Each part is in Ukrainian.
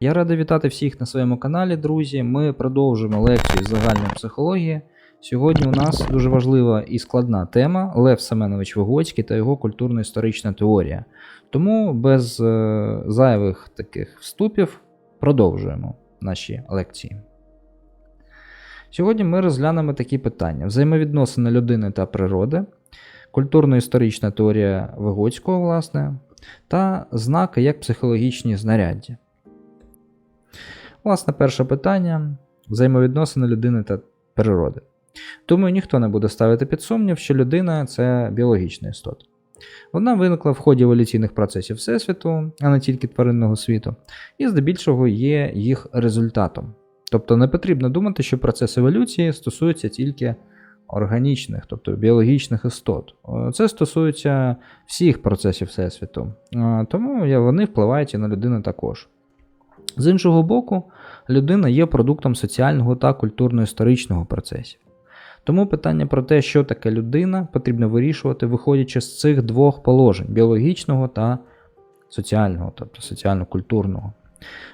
Я радий вітати всіх на своєму каналі, друзі. Ми продовжуємо лекцію з загальної психології. Сьогодні у нас дуже важлива і складна тема Лев Семенович Вигоцький та його культурно-історична теорія. Тому без е, зайвих таких вступів продовжуємо наші лекції. Сьогодні ми розглянемо такі питання: взаємовідносини людини та природи, культурно-історична теорія Вигоцького, власне, та знаки як психологічні знаряддя. Власне, перше питання взаємовідносини людини та природи. Думаю, ніхто не буде ставити під сумнів, що людина це біологічна істота. Вона виникла в ході еволюційних процесів Всесвіту, а не тільки тваринного світу, і здебільшого є їх результатом. Тобто не потрібно думати, що процес еволюції стосується тільки органічних, тобто біологічних істот. Це стосується всіх процесів Всесвіту, Е, тому вони впливають і на людину також. З іншого боку, людина є продуктом соціального та культурно-історичного процесів. Тому питання про те, що таке людина, потрібно вирішувати, виходячи з цих двох положень біологічного та соціального, тобто соціально-культурного.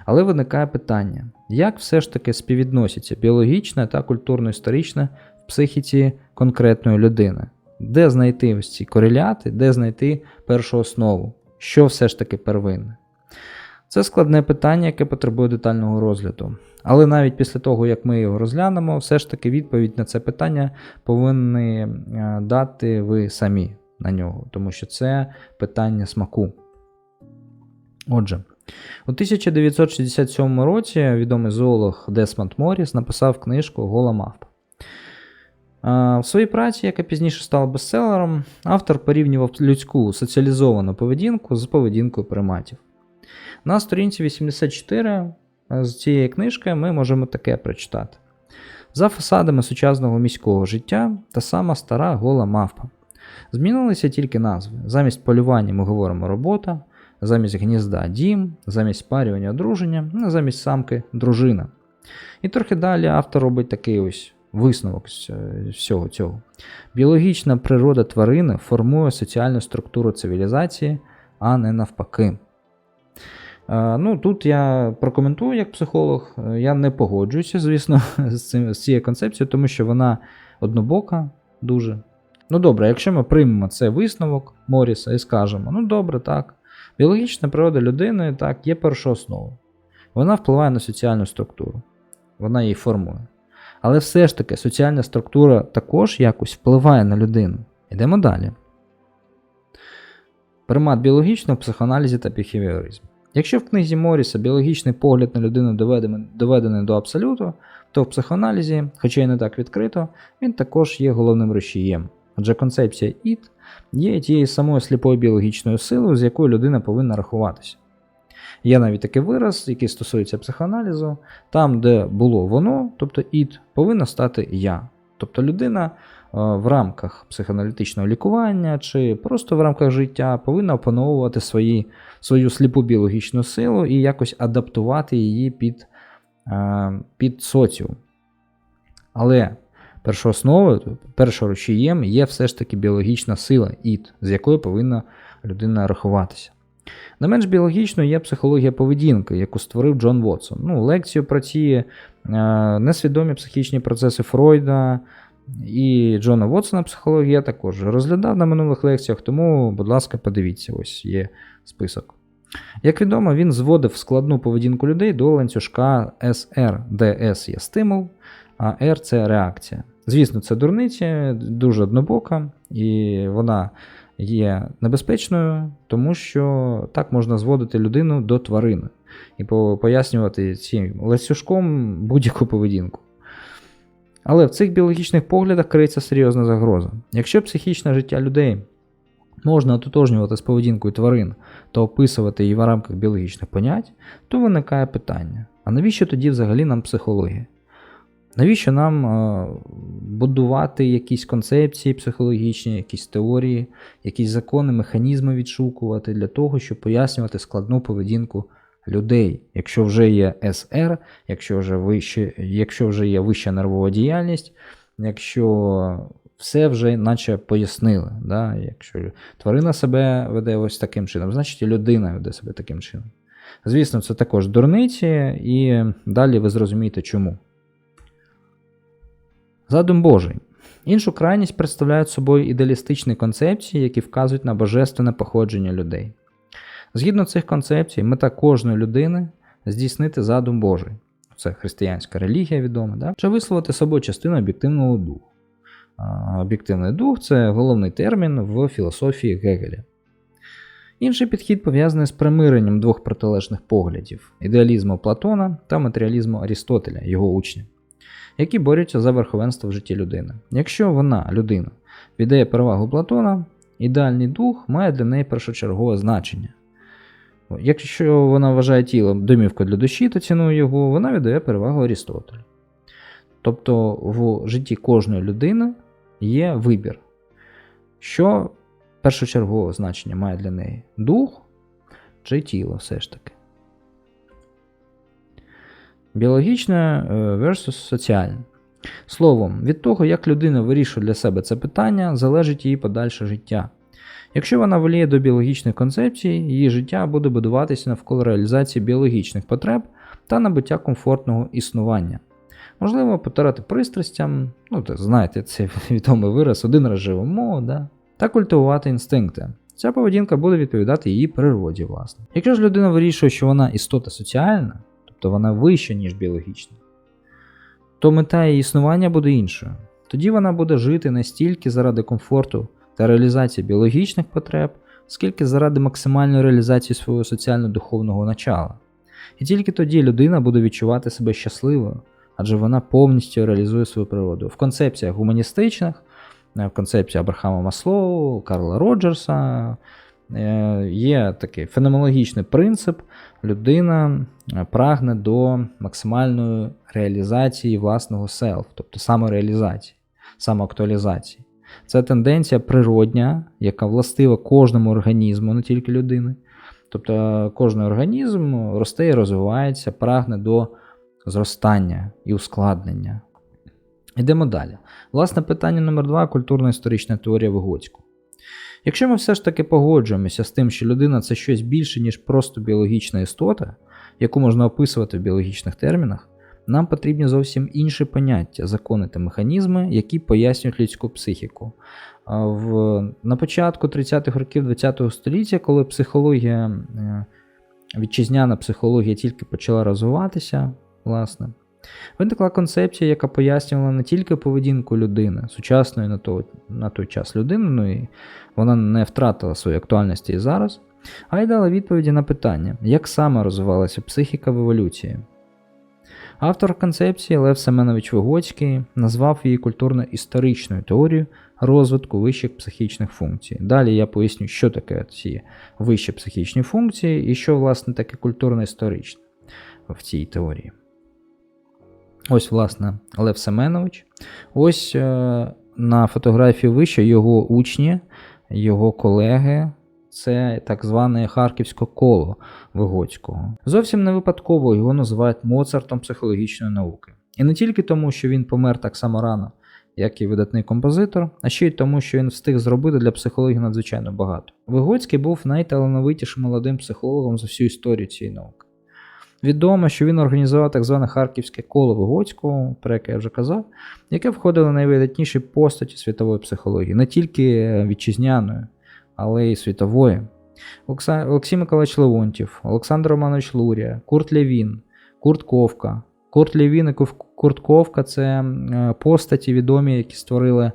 Але виникає питання, як все ж таки співвідносяться біологічне та культурно-історичне в психіці конкретної людини? Де знайти ось ці кореляти, де знайти першу основу? Що все ж таки первинне? Це складне питання, яке потребує детального розгляду. Але навіть після того, як ми його розглянемо, все ж таки відповідь на це питання повинні е, дати ви самі на нього, тому що це питання смаку. Отже, у 1967 році відомий зоолог Десмонд Моріс написав книжку Гола мавпа. В своїй праці, яка пізніше стала бестселером, автор порівнював людську соціалізовану поведінку з поведінкою приматів. На сторінці 84 з цієї книжки ми можемо таке прочитати. За фасадами сучасного міського життя та сама стара гола мавпа. Змінилися тільки назви. Замість полювання ми говоримо робота, замість гнізда дім, замість спарювання одруження, ну, замість самки дружина. І трохи далі автор робить такий ось висновок з е, всього цього. Біологічна природа тварини формує соціальну структуру цивілізації, а не навпаки. Е, Ну, тут я прокоментую як психолог. Е, Я не погоджуюся, звісно, з, цим, з цією концепцією, тому що вона однобока дуже. Ну добре, якщо ми приймемо цей висновок Моріса і скажемо, ну добре, так. Біологічна природа людини так, є першоосновою. Вона впливає на соціальну структуру, вона її формує. Але все ж таки соціальна структура також якось впливає на людину. Йдемо далі. Примат біологічного психоаналізі та біхевіоризмі. Якщо в книзі Моріса біологічний погляд на людину доведений, до абсолюту, то в психоаналізі, хоча й не так відкрито, він також є головним рушієм. Адже концепція ід є тією самою сліпою біологічною силою, з якою людина повинна рахуватися. Є навіть такий вираз, який стосується психоаналізу, там, де було воно, тобто ід, повинно стати я. Тобто людина в рамках психоаналітичного лікування чи просто в рамках життя повинна опановувати свої, свою сліпу біологічну силу і якось адаптувати її під, е, під соціум. Але першоосновою, першоручієм є все ж таки біологічна сила ід, з якою повинна людина рахуватися. Не менш біологічною є психологія поведінки, яку створив Джон Вотсон. Ну, лекцію про ці е, несвідомі психічні процеси Фройда і Джона Вотсона психологія я також розглядав на минулих лекціях, тому, будь ласка, подивіться, ось є список. Як відомо, він зводив складну поведінку людей до ланцюжка SR, де S є стимул, а R це реакція. Звісно, це дурниця, дуже однобока, і вона є небезпечною, тому що так можна зводити людину до тварини і пояснювати цим ланцюжком будь-яку поведінку. Але в цих біологічних поглядах криється серйозна загроза. Якщо психічне життя людей можна ототожнювати з поведінкою тварин та описувати її в рамках біологічних понять, то виникає питання: а навіщо тоді взагалі нам психологія? Навіщо нам е, будувати якісь концепції психологічні, якісь теорії, якісь закони, механізми відшукувати для того, щоб пояснювати складну поведінку людей, якщо вже є СР, якщо вже, вище, якщо вже є вища нервова діяльність, якщо все вже наче пояснили. Да? Якщо тварина себе веде ось таким чином, значить і людина веде себе таким чином. Звісно, це також дурниці, і далі ви зрозумієте чому. Задум Божий. Іншу крайність представляють собою ідеалістичні концепції, які вказують на божественне походження людей. Згідно цих концепцій, мета кожної людини здійснити задум Божий. Це християнська релігія відома, да? чи висловити собою частину об'єктивного духу. Об'єктивний дух це головний термін в філософії Гегеля. Інший підхід пов'язаний з примиренням двох протилежних поглядів ідеалізму Платона та матеріалізму Арістотеля, його учня, які борються за верховенство в житті людини. Якщо вона, людина, віддає перевагу Платона, ідеальний дух має для неї першочергове значення. Якщо вона вважає тіло домівкою для душі та цінує його, вона віддає перевагу Арістотелю. Тобто в житті кожної людини є вибір, що першочергове значення має для неї дух чи тіло все ж таки. Біологічне е, versus соціальне. Словом, від того, як людина вирішує для себе це питання, залежить її подальше життя. Якщо вона воліє до біологічних концепцій, її життя буде будуватися навколо реалізації біологічних потреб та набуття комфортного існування. Можливо, потирати пристрастям, ну, то, знаєте, це відомий вираз, один раз живемо, да? та культивувати інстинкти. Ця поведінка буде відповідати її природі, власне. Якщо ж людина вирішує, що вона істота соціальна, тобто вона вища, ніж біологічна, то мета її існування буде іншою. Тоді вона буде жити не стільки заради комфорту та реалізації біологічних потреб, скільки заради максимальної реалізації свого соціально-духовного начала. І тільки тоді людина буде відчувати себе щасливою, адже вона повністю реалізує свою природу. В концепціях гуманістичних, в концепції Абрахама Маслоу, Карла Роджерса е, є такий феноменологічний принцип: людина е, прагне до максимальної реалізації власного селф, тобто самореалізації, самоактуалізації. Це тенденція природня, яка властива кожному організму, не тільки людини. Тобто кожен організм росте і розвивається, прагне до зростання і ускладнення. Йдемо далі. Власне, питання номер два культурно-історична теорія Вигоцького. Якщо ми все ж таки погоджуємося з тим, що людина це щось більше, ніж просто біологічна істота, яку можна описувати в біологічних термінах, нам потрібні зовсім інші поняття, закони та механізми, які пояснюють людську психіку. В, На початку 30-х років ХХ століття, коли психологія, е, вітчизняна психологія тільки почала розвиватися, власне, виникла концепція, яка пояснювала не тільки поведінку людини, сучасної на той, на той час людини, ну і вона не втратила своєї актуальності і зараз, а й дала відповіді на питання, як саме розвивалася психіка в еволюції. Автор концепції Лев Семенович Вигоцький назвав її культурно-історичною теорією розвитку вищих психічних функцій. Далі я поясню, що таке ці вищі психічні функції і що, власне, таке культурно-історичне в цій теорії. Ось, власне, Лев Семенович. Ось е, на фотографії вище його учні, його колеги. Це так зване Харківське коло Вигоцького. Зовсім не випадково його називають Моцартом психологічної науки. І не тільки тому, що він помер так само рано, як і видатний композитор, а ще й тому, що він встиг зробити для психології надзвичайно багато. Вигоцький був найталановитішим молодим психологом за всю історію цієї науки. Відомо, що він організував так зване Харківське коло Вигоцького, про яке я вже казав, яке входило в найвидатніші постаті світової психології, не тільки вітчизняної, але й світової. Олексій Миколаївич Леонтів, Олександр Романович Лурія, Курт Лєвін, Курт Ковка. Курт Лєвін і Курт Ковка це постаті відомі, які створили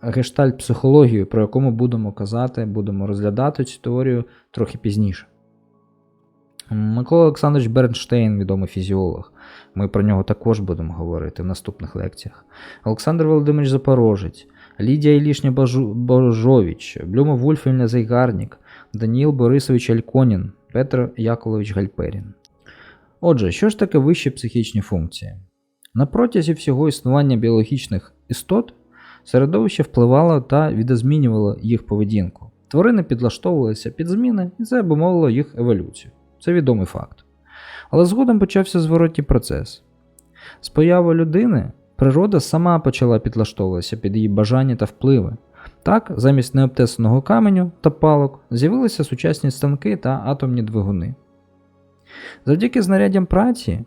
гештальт психологію, про яку ми будемо казати, будемо розглядати цю теорію трохи пізніше. Микола Олександрович Бернштейн, відомий фізіолог. Ми про нього також будемо говорити в наступних лекціях. Олександр Володимирович Запорожець, Лідія Ілішня Божович, Блюма Вульфівна Зайгарнік, Даніл Борисович Альконін, Петр Яковлевич Гальперін. Отже, що ж таке вищі психічні функції? На протязі всього існування біологічних істот середовище впливало та відозмінювало їх поведінку. Тварини підлаштовувалися під зміни, і це обумовило їх еволюцію. Це відомий факт. Але згодом почався зворотній процес. З появою людини природа сама почала підлаштовуватися під її бажання та впливи, Так, замість необтесаного каменю та палок з'явилися сучасні станки та атомні двигуни. Завдяки знаряддям праці,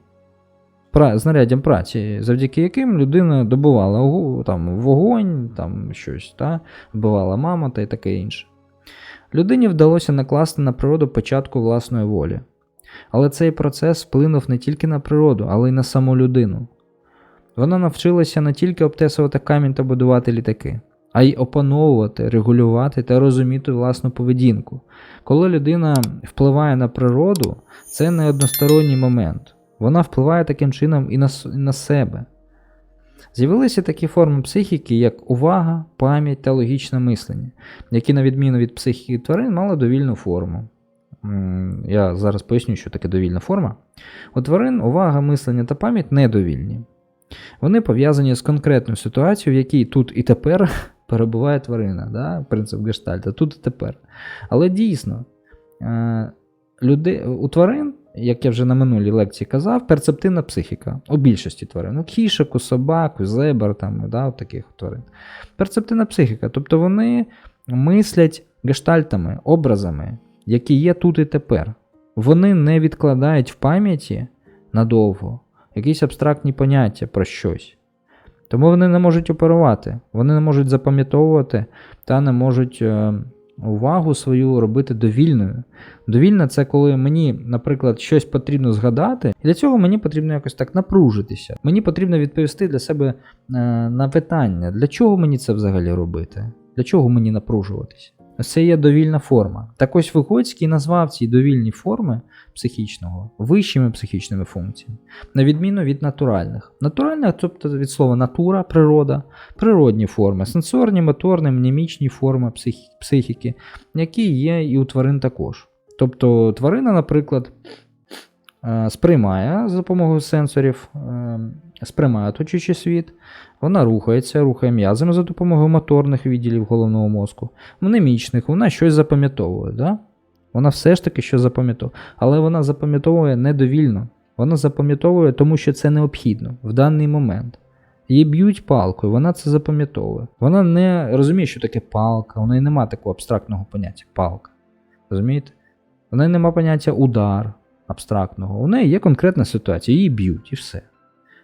пра, знаряддям праці, завдяки яким людина добувала там, вогонь, там щось, та, вбивала мамонта і таке інше. Людині вдалося накласти на природу початку власної волі. Але цей процес вплинув не тільки на природу, але й на саму людину. Вона навчилася не тільки обтесувати камінь та будувати літаки, а й опановувати, регулювати та розуміти власну поведінку. Коли людина впливає на природу, це не односторонній момент. Вона впливає таким чином і на, і на себе. З'явилися такі форми психіки, як увага, пам'ять та логічне мислення, які, на відміну від психіки тварин, мали довільну форму. Я зараз поясню, що таке довільна форма. У тварин увага, мислення та пам'ять недовільні. Вони пов'язані з конкретною ситуацією, в якій тут і тепер перебуває тварина, да? принцип гештальта, тут і тепер. Але дійсно, е, люди, у тварин, як я вже на минулій лекції казав, перцептивна психіка у більшості тварин. У кішок, у собак, у зебр, там, да, у таких тварин. Перцептивна психіка. Тобто вони мислять гештальтами, образами, які є тут і тепер. Вони не відкладають в пам'яті надовго якісь абстрактні поняття про щось. Тому вони не можуть оперувати, вони не можуть запам'ятовувати та не можуть е, увагу свою робити довільною. Довільна це коли мені, наприклад, щось потрібно згадати, і для цього мені потрібно якось так напружитися. Мені потрібно відповісти для себе е, на питання, для чого мені це взагалі робити? Для чого мені напружуватися? Це є довільна форма. Так ось Вигоцький назвав ці довільні форми психічного вищими психічними функціями, на відміну від натуральних. Натуральне, тобто від слова натура, природа, природні форми, сенсорні, моторні, мнемічні форми психіки, які є і у тварин також. Тобто тварина, наприклад, сприймає за допомогою сенсорів, е, сприймає оточуючий світ, вона рухається, рухає м'язами за допомогою моторних відділів головного мозку, мнемічних, вона щось запам'ятовує. Да? Вона все ж таки щось запам'ятовує. Але вона запам'ятовує недовільно. Вона запам'ятовує, тому що це необхідно в даний момент. Її б'ють палкою, вона це запам'ятовує. Вона не розуміє, що таке палка, у неї немає такого абстрактного поняття палка. Розумієте? У неї немає поняття удар абстрактного. У неї є конкретна ситуація, її б'ють і все.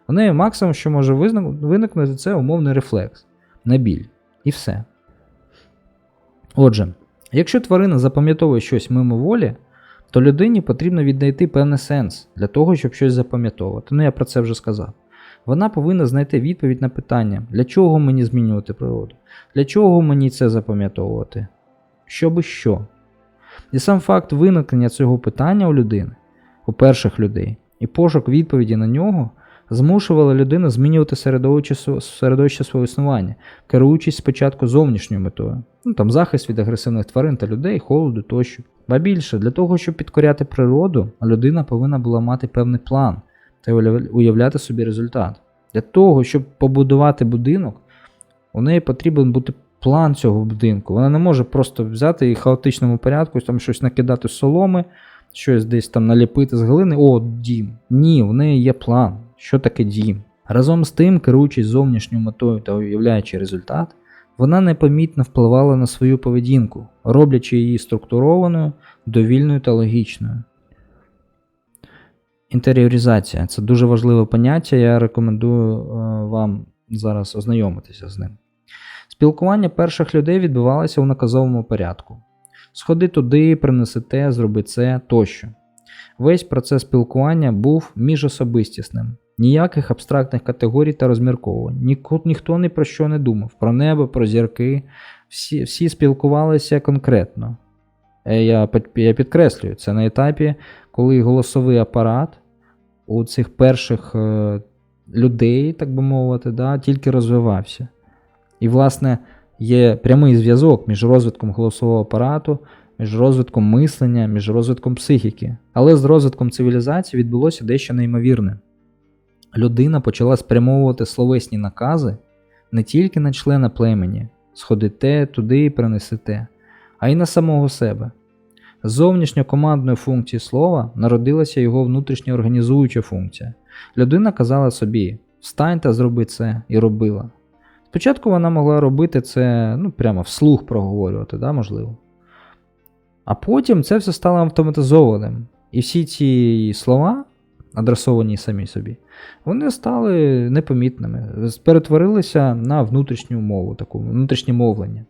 У неї максимум, що може виникнути, це умовний рефлекс на біль. І все. Отже, якщо тварина запам'ятовує щось мимоволі, то людині потрібно віднайти певний сенс для того, щоб щось запам'ятовувати. Ну, я про це вже сказав. Вона повинна знайти відповідь на питання, для чого мені змінювати природу, для чого мені це запам'ятовувати, щоби що. І сам факт виникнення цього питання у людини, у перших людей, і пошук відповіді на нього змушували людину змінювати середовище, середовище свого існування, керуючись спочатку зовнішньою метою, ну там захист від агресивних тварин та людей, холоду тощо. Ба більше, для того, щоб підкоряти природу, людина повинна була мати певний план та уяв- уявляти собі результат. Для того, щоб побудувати будинок, у неї потрібен бути план цього будинку. Вона не може просто взяти і в хаотичному порядку там щось накидати з соломи, щось десь там наліпити з глини. О, дім. Ні, в неї є план. Що таке дім? Разом з тим, керуючись зовнішньою метою та уявляючи результат, вона непомітно впливала на свою поведінку, роблячи її структурованою, довільною та логічною. Інтеріоризація це дуже важливе поняття, я рекомендую е, вам зараз ознайомитися з ним. Спілкування перших людей відбувалося у наказовому порядку. Сходи туди, принеси те, зроби це тощо. Весь процес спілкування був міжособистісним. Ніяких абстрактних категорій та розмірковувань. Ніко- ніхто ні про що не думав. Про небо, про зірки. Всі, всі спілкувалися конкретно. Е, Я, я підкреслюю, це на етапі, коли голосовий апарат у цих перших е, людей, так би мовити, да, тільки розвивався. І, власне, є прямий зв'язок між розвитком голосового апарату, між розвитком мислення, між розвитком психіки. Але з розвитком цивілізації відбулося дещо неймовірне. Людина почала спрямовувати словесні накази не тільки на члена племені сходи те, туди і принеси те, а й на самого себе. З зовнішньокомандної функції слова народилася його внутрішня організуюча функція. Людина казала собі: встань та зроби це, і робила. Спочатку вона могла робити це ну, прямо вслух проговорювати, да, можливо. А потім це все стало автоматизованим. І всі ці слова, адресовані самі собі, вони стали непомітними, перетворилися на внутрішню мову, таку внутрішнє мовлення.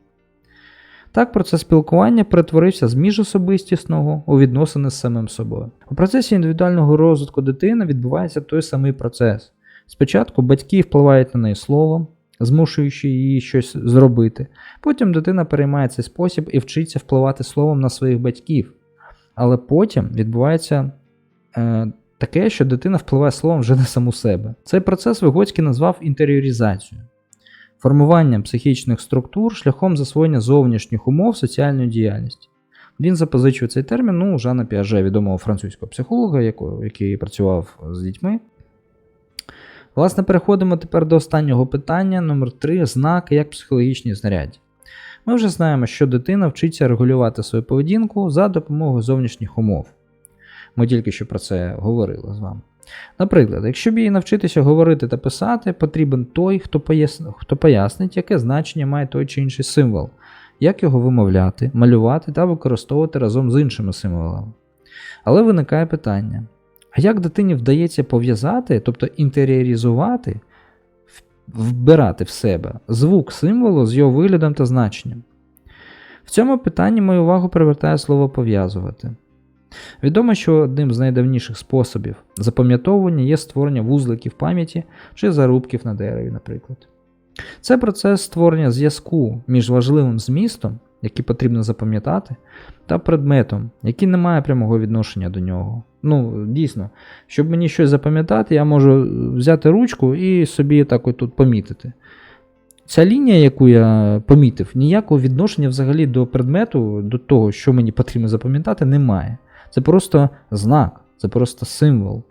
Так, процес спілкування перетворився з міжособистісного у відносини з самим собою. У процесі індивідуального розвитку дитини відбувається той самий процес. Спочатку батьки впливають на неї словом, змушуючи її щось зробити. Потім дитина переймає цей спосіб і вчиться впливати словом на своїх батьків. Але потім відбувається е, таке, що дитина впливає словом вже на саму себе. Цей процес Вигоцький назвав інтеріоризацією. Формуванням психічних структур шляхом засвоєння зовнішніх умов соціальної діяльності. Він запозичує цей термін ну, Жана Піаже, відомого французького психолога, який працював з дітьми. Власне, переходимо тепер до останнього питання номер 3 знаки як психологічні знаряддя. Ми вже знаємо, що дитина вчиться регулювати свою поведінку за допомогою зовнішніх умов. Ми тільки що про це говорили з вами. Наприклад, якщо б їй навчитися говорити та писати, потрібен той, хто пояснить, хто пояснить, яке значення має той чи інший символ, як його вимовляти, малювати та використовувати разом з іншими символами. Але виникає питання: а як дитині вдається пов'язати, тобто інтеріоризувати, вбирати в себе звук символу з його виглядом та значенням? В цьому питанні мою увагу привертає слово пов'язувати. Відомо, що одним з найдавніших способів запам'ятовування є створення вузликів пам'яті чи зарубків на дереві, наприклад. Це процес створення зв'язку між важливим змістом, який потрібно запам'ятати, та предметом, який не має прямого відношення до нього. Ну, дійсно, щоб мені щось запам'ятати, я можу взяти ручку і собі так от тут помітити. Ця лінія, яку я помітив, ніякого відношення взагалі до предмету, до того, що мені потрібно запам'ятати, немає. Це просто знак, це просто символ.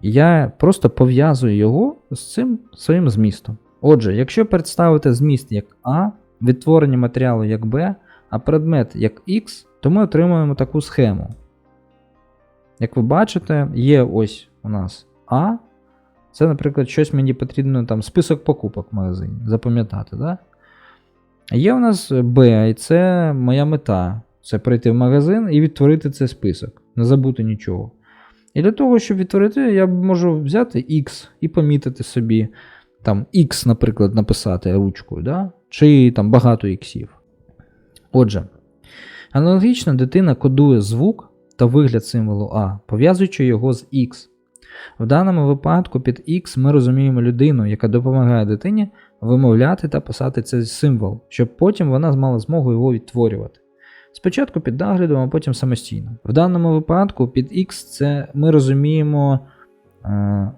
Я просто пов'язую його з цим своїм змістом. Отже, якщо представити зміст як А, відтворення матеріалу як Б, а предмет як X, то ми отримуємо таку схему. Як ви бачите, є ось у нас А. Це, наприклад, щось мені потрібно там список покупок в магазині, запам'ятати. Да? Є у нас Б, і це моя мета. Це прийти в магазин і відтворити цей список, не забути нічого. І для того, щоб відтворити, я можу взяти X і помітити собі там X, наприклад, написати ручкою, да? Чи там багато іксів. Отже, аналогічно дитина кодує звук та вигляд символу А, пов'язуючи його з X. В даному випадку під X ми розуміємо людину, яка допомагає дитині вимовляти та писати цей символ, щоб потім вона мала змогу його відтворювати. Спочатку під наглядом, а потім самостійно. В даному випадку під X це ми розуміємо е,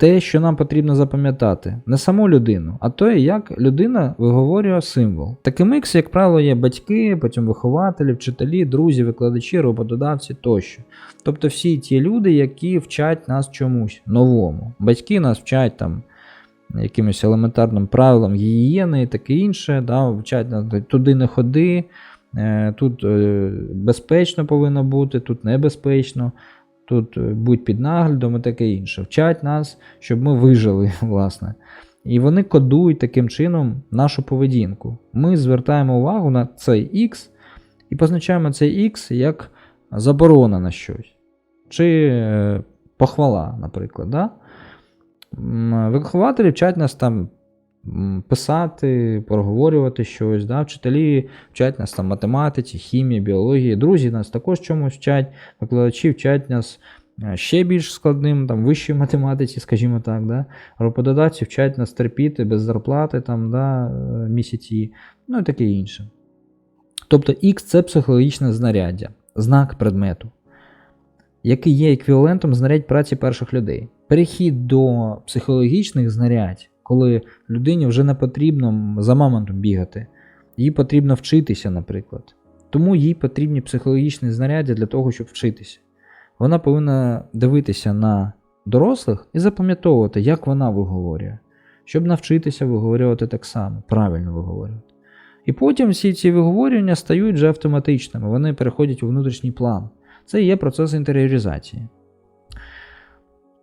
те, що нам потрібно запам'ятати, не саму людину, а те, як людина виговорює символ. Таким X, як правило, є батьки, потім вихователі, вчителі, друзі, викладачі, роботодавці тощо. Тобто всі ті люди, які вчать нас чомусь новому. Батьки нас вчать там. Якимось елементарним правилам гігієни і таке інше, да, вчать туди не ходи, Е, тут е, безпечно повинно бути, тут небезпечно, тут е, будь під наглядом і таке інше. Вчать нас, щоб ми вижили, власне. І вони кодують таким чином нашу поведінку. Ми звертаємо увагу на цей X і позначаємо цей X як заборона на щось. Чи похвала, наприклад. Да? Вихователі вчать нас там писати, проговорювати щось. Да? Вчителі вчать нас там математиці, хімії, біології. Друзі нас також чомусь вчать, викладачі вчать нас е, ще більш складним, там, вищій математиці, скажімо так. Да? Роботодавці вчать нас терпіти без зарплати там, да, е, місяці, ну і таке інше. Тобто X це психологічне знаряддя, знак предмету, який є еквівалентом знарядь праці перших людей. Перехід до психологічних знарядь коли людині вже не потрібно за мамонтом бігати, їй потрібно вчитися, наприклад. Тому їй потрібні психологічні знаряддя для того, щоб вчитися. Вона повинна дивитися на дорослих і запам'ятовувати, як вона виговорює, щоб навчитися виговорювати так само, правильно виговорювати. І потім всі ці виговорювання стають вже автоматичними, вони переходять у внутрішній план. Це і є процес інтеріоризації.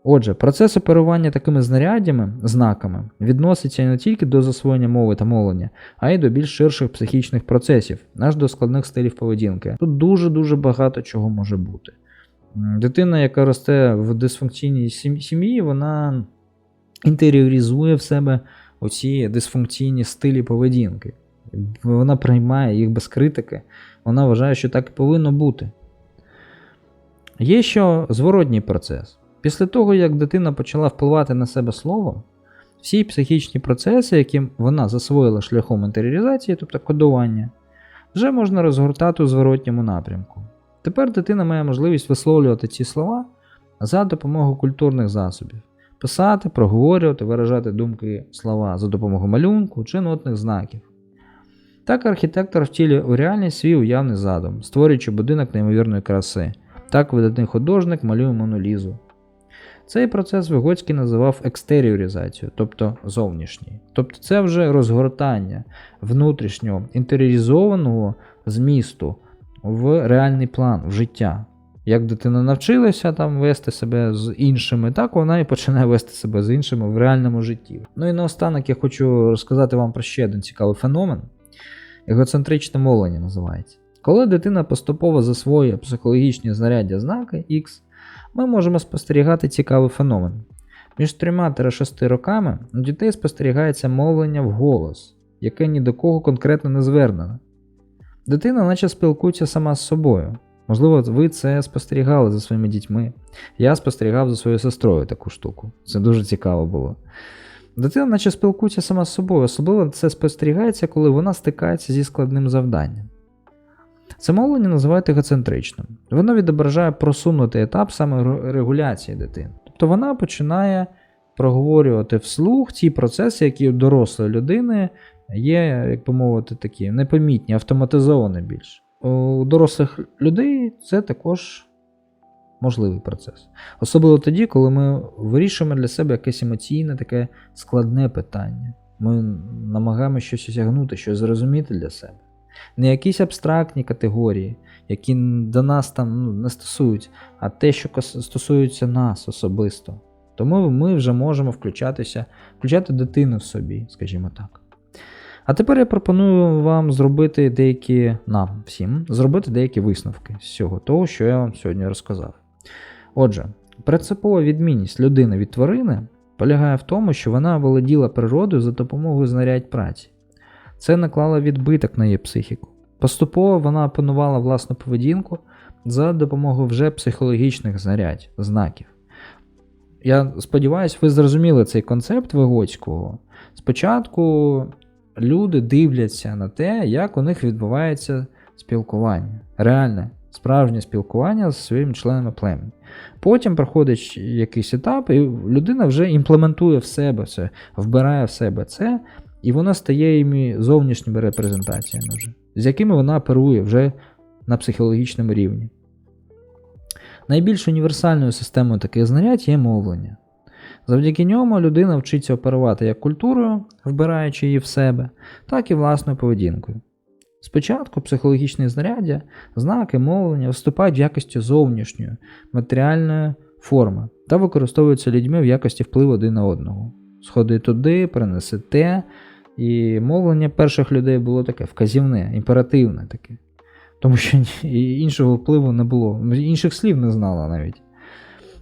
Отже, процес оперування такими знаряддями, знаками, відноситься не тільки до засвоєння мови та мовлення, а й до більш ширших психічних процесів, аж до складних стилів поведінки. Тут дуже-дуже багато чого може бути. Дитина, яка росте в дисфункційній сім'ї, вона інтеріоризує в себе оці дисфункційні стилі поведінки. Вона приймає їх без критики, вона вважає, що так і повинно бути. Є ще зворотній процес. Після того, як дитина почала впливати на себе словом, всі психічні процеси, які вона засвоїла шляхом інтеріоризації, тобто кодування, вже можна розгортати у зворотньому напрямку. Тепер дитина має можливість висловлювати ці слова за допомогою культурних засобів, писати, проговорювати, виражати думки слова за допомогою малюнку чи нотних знаків. Так архітектор втілює у реальність свій уявний задум, створюючи будинок неймовірної краси. Так видатний художник малює монолізу. Цей процес Вигоцький називав екстеріоризацією, тобто зовнішній. Тобто це вже розгортання внутрішнього інтеріоризованого змісту в реальний план, в життя. Як дитина навчилася там вести себе з іншими, так вона і починає вести себе з іншими в реальному житті. Ну і наостанок я хочу розказати вам про ще один цікавий феномен. Егоцентричне мовлення називається. Коли дитина поступово засвоює психологічні знаряддя знаки X, ми можемо спостерігати цікавий феномен. Між 3 та 6 роками у дітей спостерігається мовлення вголос, яке ні до кого конкретно не звернене. Дитина наче спілкується сама з собою. Можливо, ви це спостерігали за своїми дітьми. Я спостерігав за своєю сестрою таку штуку. Це дуже цікаво було. Дитина наче спілкується сама з собою, особливо це спостерігається, коли вона стикається зі складним завданням. Це мовлення називають егоцентричним. Воно відображає просунутий етап саме регуляції дитини. Тобто вона починає проговорювати вслух ті процеси, які у дорослої людини є, як би мовити, такі непомітні, автоматизовані більш. У дорослих людей це також можливий процес. Особливо тоді, коли ми вирішуємо для себе якесь емоційне, таке складне питання. Ми намагаємося щось осягнути, щось зрозуміти для себе. Не якісь абстрактні категорії, які до нас там ну, не стосуються, а те, що стосується нас особисто. Тому ми вже можемо включатися, включати дитину в собі, скажімо так. А тепер я пропоную вам зробити деякі нам всім зробити деякі висновки з цього того, що я вам сьогодні розказав. Отже, принципова відмінність людини від тварини полягає в тому, що вона володіла природою за допомогою знарядь праці. Це наклало відбиток на її психіку. Поступово вона опанувала власну поведінку за допомогою вже психологічних знарядь, знаків. Я сподіваюся, ви зрозуміли цей концепт Вигоцького. Спочатку люди дивляться на те, як у них відбувається спілкування, реальне, справжнє спілкування з своїми членами племені. Потім проходить якийсь етап, і людина вже імплементує в себе це, вбирає в себе це, і вона стає їми зовнішніми репрезентаціями, вже, з якими вона оперує вже на психологічному рівні. Найбільш універсальною системою таких знарядь є мовлення. Завдяки ньому людина вчиться оперувати як культурою, вбираючи її в себе, так і власною поведінкою. Спочатку психологічні знаряддя, знаки мовлення виступають в якості зовнішньої, матеріальної форми та використовуються людьми в якості впливу один на одного. Сходи туди, принеси те, і мовлення перших людей було таке вказівне, імперативне таке. Тому що іншого впливу не було, інших слів не знала навіть.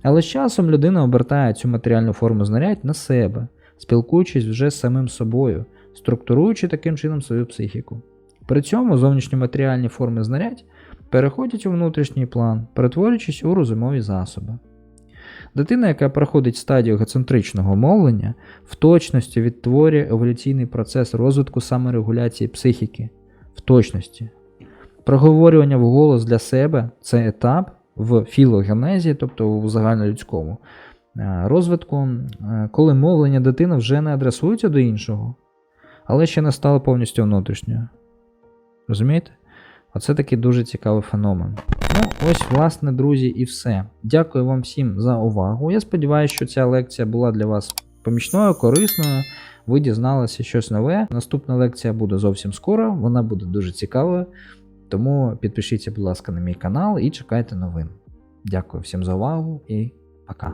Але з часом людина обертає цю матеріальну форму знарядь на себе, спілкуючись вже з самим собою, структуруючи таким чином свою психіку. При цьому зовнішньоматеріальні форми знарядь переходять у внутрішній план, перетворюючись у розумові засоби. Дитина, яка проходить стадію егоцентричного мовлення, в точності відтворює еволюційний процес розвитку саморегуляції психіки, в точності. Проговорювання вголос для себе це етап в філогенезі, тобто у загальнолюдському е, розвитку, е, коли мовлення дитини вже не адресується до іншого, але ще не стало повністю внутрішньою. Розумієте? Оце такий дуже цікавий феномен. Ну, ось, власне, друзі, і все. Дякую вам всім за увагу. Я сподіваюся, що ця лекція була для вас помічною, корисною. Ви дізналися щось нове. Наступна лекція буде зовсім скоро, вона буде дуже цікавою. Тому підпишіться, будь ласка, на мій канал і чекайте новин. Дякую всім за увагу і пока.